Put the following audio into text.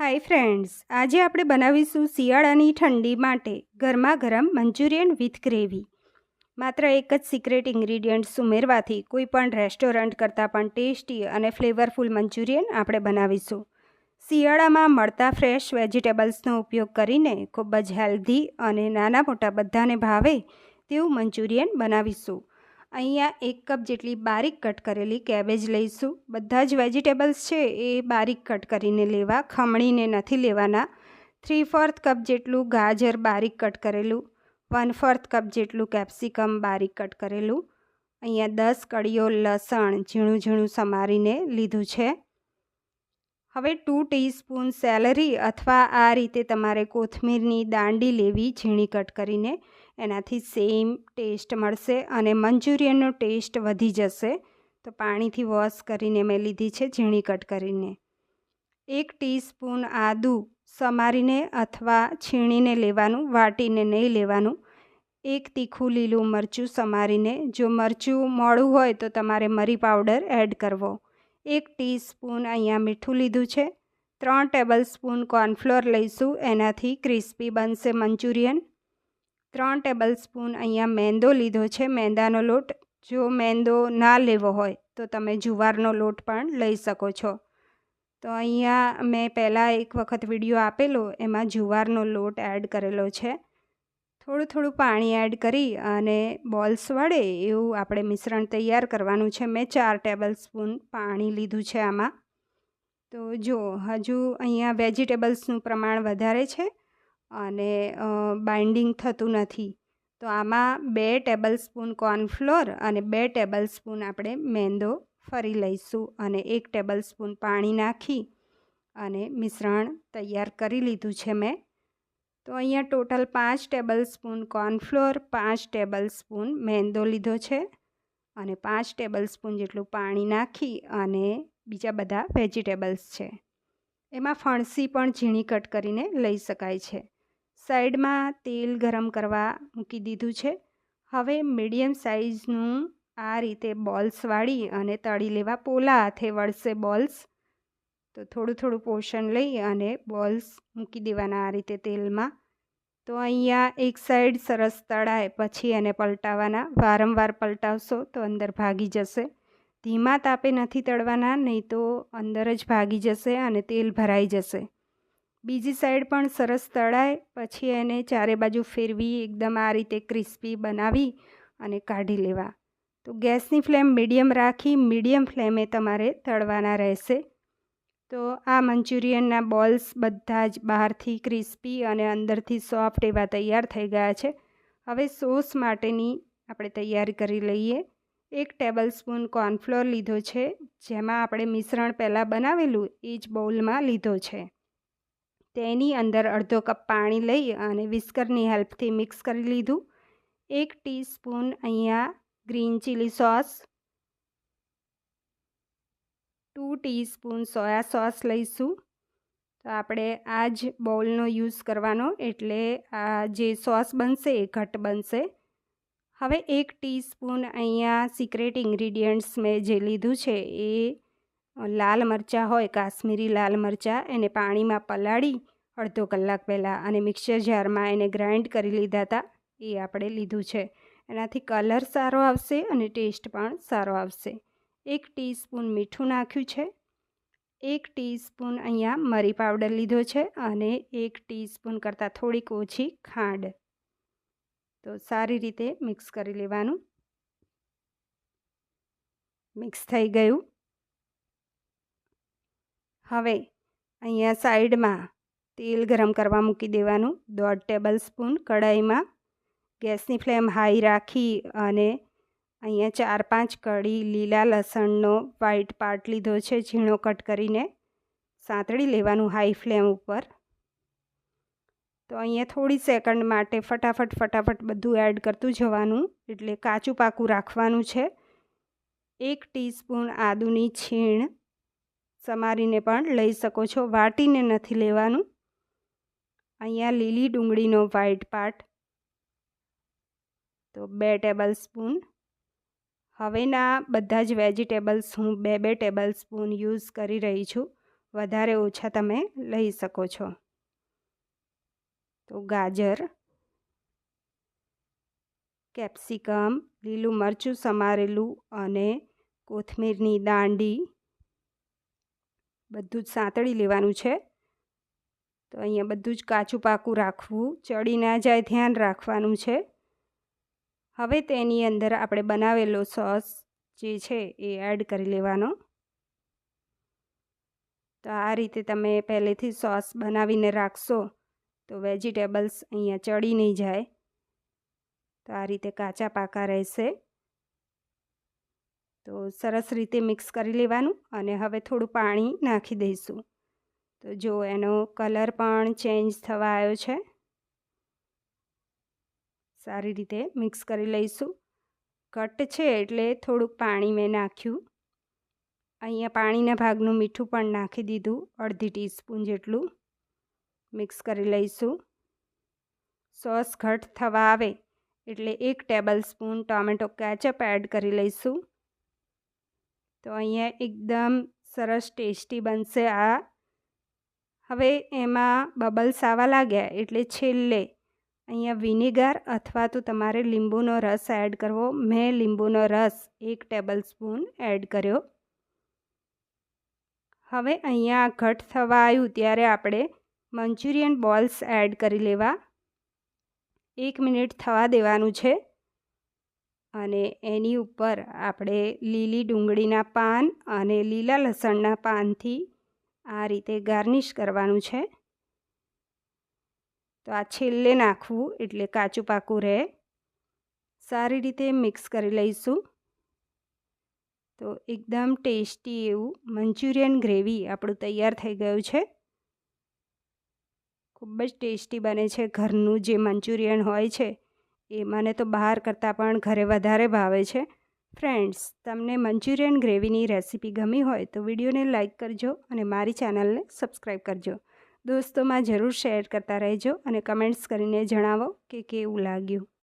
Hi friends, આજે આપણે બનાવીશું શિયાળાની ઠંડી માટે ગરમા ગરમ મંચુરિયન વિથ ગ્રેવી. માત્ર એક જ સિક્રેટ ઇન્ગ્રીડિયન્ટ્સ ઉમેરવાથી કોઈ પણ રેસ્ટોરન્ટ કરતાં પણ ટેસ્ટી અને ફ્લેવરફુલ મંચુરિયન આપણે બનાવીશું. શિયાળામાં મળતા ફ્રેશ વેજીટેબલ્સનો ઉપયોગ કરીને ખૂબ જ હેલ્ધી અને નાના મોટા બધાને ભાવે તેવું મંચુરિયન બનાવીશું. અહીંયા એક કપ જેટલી બારીક કટ કરેલી કેબેજ લઈશું. બધા જ વેજીટેબલ્સ છે એ બારીક કટ કરીને લેવા, ખમણીને નથી લેવાના. થ્રી ફોર્થ કપ જેટલું ગાજર બારીક કટ કરેલું વન ફોર્થ કપ જેટલું કેપ્સિકમ બારીક કટ કરેલું. અહીંયા દસ કળીઓ લસણ ઝીણું ઝીણું સમારીને લીધું છે. હવે ટુ ટીસ્પૂન સેલરી અથવા આ રીતે તમારે કોથમીરની દાંડી લેવી, ઝીણી કટ કરીને. એનાથી સેમ ટેસ્ટ મળશે અને મંચુરિયનનો ટેસ્ટ વધી જશે. તો પાણીથી વોશ કરીને મેં લીધી છે ઝીણી કટ કરીને. એક ટીસ્પૂન આદું સમારીને અથવા છીણીને લેવાનું, વાટીને નહીં લેવાનું. એક તીખું લીલું મરચું સમારીને. જો મરચું મોડું હોય તો તમારે મરી પાવડર એડ કરવો. એક ટીસ્પૂન અહીંયા મીઠું લીધું છે. ત્રણ ટેબલ સ્પૂન કોર્નફ્લોર લઈશું, એનાથી ક્રિસ્પી બનશે મંચુરિયન. ત્રણ ટેબલ સ્પૂન અહીંયા મેંદો લીધો છે, મેંદાનો લોટ. જો મેંદો ના લેવો હોય, તો તમે જુવારનો લોટ પણ લઈ શકો છો. તો અહીંયા મેં પહેલાં એક વખત વીડિયો આપેલો, એમાં જુવારનો લોટ એડ કરેલો છે. થોડું થોડું પાણી એડ કરી અને બોલ્સ વડે એવું આપણે મિશ્રણ તૈયાર કરવાનું છે. મેં ચાર ટેબલ સ્પૂન પાણી લીધું છે આમાં. તો જો, હજુ અહીંયા વેજીટેબલ્સનું પ્રમાણ વધારે છે અને બાઇન્ડિંગ થતું નથી. તો આમાં બે ટેબલ સ્પૂન કોર્નફ્લોર અને બે ટેબલ સ્પૂન આપણે મેંદો ફરી લઈશું અને એક ટેબલ સ્પૂન પાણી નાખી અને મિશ્રણ તૈયાર કરી લીધું છે મેં. તો અહીંયા ટોટલ પાંચ ટેબલ સ્પૂન કોર્નફ્લોર, પાંચ ટેબલ સ્પૂન મેંદો લીધો છે અને પાંચ ટેબલ સ્પૂન જેટલું પાણી નાખી અને બીજા બધા વેજીટેબલ્સ છે. એમાં ફણસી પણ ઝીણી કટ કરીને લઈ શકાય છે. સાઈડમાં તેલ ગરમ કરવા મૂકી દીધું છે. હવે મીડિયમ સાઇઝનું આ રીતે બોલ્સ વાળી અને તળી લેવા પોલા હાથે વળશે બોલ્સ. તો થોડું થોડું પોષણ લઈ અને બોલ્સ મૂકી દેવાના આ રીતે તેલમાં. તો અહીંયા એક સાઈડ સરસ તળાય, પછી એને પલટાવવાના વારંવાર પલટાવશો તો અંદર ભાગી જશે. ધીમા તાપે નથી તળવાના, નહીં તો અંદર જ ભાગી જશે અને તેલ ભરાઈ જશે. બીજી સાઈડ પણ સરસ તળાય, પછી એને ચારે બાજુ ફેરવી એકદમ આ રીતે ક્રિસ્પી બનાવી અને કાઢી લેવા. તો ગેસની ફ્લેમ મીડિયમ રાખી, મીડિયમ ફ્લેમે તમારે તળવાના રહેશે. તો આ મંચુરિયનના બોલ્સ બધા જ બહારથી ક્રિસ્પી અને અંદરથી સોફ્ટ એવા તૈયાર થઈ ગયા છે. હવે સોસ માટેની આપણે તૈયારી કરી લઈએ. એક ટેબલ સ્પૂન કોર્નફ્લોર લીધો છે. જેમાં આપણે મિશ્રણ પહેલાં બનાવેલું એ જ બોલમાં લીધો છે. તેની અંદર અડધો કપ પાણી લઈ અને વિસ્કરની હેલ્પથી મિક્સ કરી લીધું. એક ટીસ્પૂન અહીંયા green chilli sauce teaspoon soya sauce લઈશું. તો આપણે આ જ બોલનો યુઝ કરવાનો એટલે આ જે સોસ બનશે એ ઘટ બનશે. હવે એક ટીસ્પૂન અહીંયા સિક્રેટ ઇન્ગ્રીડિયન્ટ્સ મેં જે લીધું છે એ લાલ મરચાં હોય, કાશ્મીરી લાલ મરચાં, એને પાણીમાં પલાળી અડધો કલાક પહેલાં અને મિક્સર જારમાં એને ગ્રાઇન્ડ કરી લીધા હતા એ આપણે લીધું છે. એનાથી કલર સારો આવશે અને ટેસ્ટ પણ સારો આવશે. એક ટીસ્પૂન મીઠું નાખ્યું છે. એક ટીસ્પૂન અહીંયા મરી પાવડર લીધો છે અને એક ટીસ્પૂન કરતાં થોડીક ઓછી ખાંડ. તો સારી રીતે મિક્સ કરી લેવાનું. મિક્સ થઈ ગયું. હવે અહીંયા સાઈડમાં તેલ ગરમ કરવા મૂકી દેવાનું. દોઢ ટેબલ સ્પૂન કઢાઈમાં ગેસની ફ્લેમ હાઈ રાખી અને અહીંયા ચાર પાંચ કળી લીલા લસણનો વ્હાઈટ પાર્ટ લીધો છે, ઝીણો કટ કરીને સાંતળી લેવાનું હાઈ ફ્લેમ ઉપર. તો અહીંયા થોડી સેકન્ડ માટે ફટાફટ ફટાફટ બધું એડ કરતું જવાનું, એટલે કાચું પાકું રાખવાનું છે. એક ટીસ્પૂન આદુની છીણ સમારીને પણ લઈ શકો છો, વાટીને નથી લેવાનું. અહીંયા લીલી ડુંગળીનો વ્હાઈટ પાર્ટ. તો બે ટેબલ સ્પૂન હવેના બધા જ વેજીટેબલ્સ હું બે બે ટેબલ સ્પૂન યુઝ કરી રહી છું. વધારે ઓછા તમે લઈ શકો છો. તો ગાજર, કેપ્સિકમ, લીલું મરચું સમારેલું અને કોથમીરની દાંડી બધું જ સાંતળી લેવાનું છે. તો અહીંયા બધું જ કાચું પાકું રાખવું, ચડી ના જાય ધ્યાન રાખવાનું છે. હવે તેની અંદર આપણે બનાવેલો સોસ જે છે એ એડ કરી લેવાનો. તો આ રીતે તમે પહેલેથી સોસ બનાવીને રાખશો તો વેજીટેબલ્સ અહીંયા ચડી નહીં જાય. તો આ રીતે કાચા પાકા રહેશે. તો સરસ રીતે મિક્સ કરી લેવાનું અને હવે થોડું પાણી નાખી દઈશું. તો જો એનો કલર પણ ચેન્જ થવા આવ્યો છે. સારી રીતે મિક્સ કરી લઈશું. ઘટ્ટ છે એટલે થોડુંક પાણી મેં નાખ્યું. અહીંયા પાણીના ભાગનું મીઠું પણ નાખી દીધું, અડધી ટીસ્પૂન જેટલું મિક્સ કરી લઈશું. સોસ ઘટ થવા આવે એટલે એક tablespoon tomato ketchup add કરી લઈશું. તો અહીંયા એકદમ સરસ ટેસ્ટી બનશે આ. હવે એમાં બબલ્સ આવવા લાગ્યા એટલે છેલ્લે અહીંયા વિનેગર અથવા તો તમારે લીંબુનો રસ એડ કરવો. મેં લીંબુનો રસ એક ટેબલ સ્પૂન એડ કર્યો. હવે અહીંયા ઘટ થવા આવ્યું ત્યારે આપણે મંચુરિયન બોલ્સ એડ કરી લેવા. એક મિનિટ થવા દેવાનું છે. અને એની ઉપર આપણે લીલી ડુંગળીના પાન અને લીલા લસણના પાનથી આ રીતે ગાર્નિશ કરવાનું છે. તો આ છેલ્લે નાખવું એટલે કાચું પાકું રહે. સારી રીતે મિક્સ કરી લઈશું. તો એકદમ ટેસ્ટી એવું મંચુરિયન ગ્રેવી આપણું તૈયાર થઈ ગયું છે. ખૂબ જ ટેસ્ટી બને છે ઘરનું જે મંચુરિયન હોય છે, એ મને તો બહાર કરતાં પણ ઘરે વધારે ભાવે છે. ફ્રેન્ડ્સ, તમને મંચુરિયન ગ્રેવીની રેસીપી ગમી હોય તો વિડીયોને લાઇક કરજો અને મારી ચેનલને સબસ્ક્રાઈબ કરજો. દોસ્તોમાં જરૂર શેર કરતા રહેજો અને કમેન્ટ્સ કરીને જણાવો કે કેવું લાગ્યું.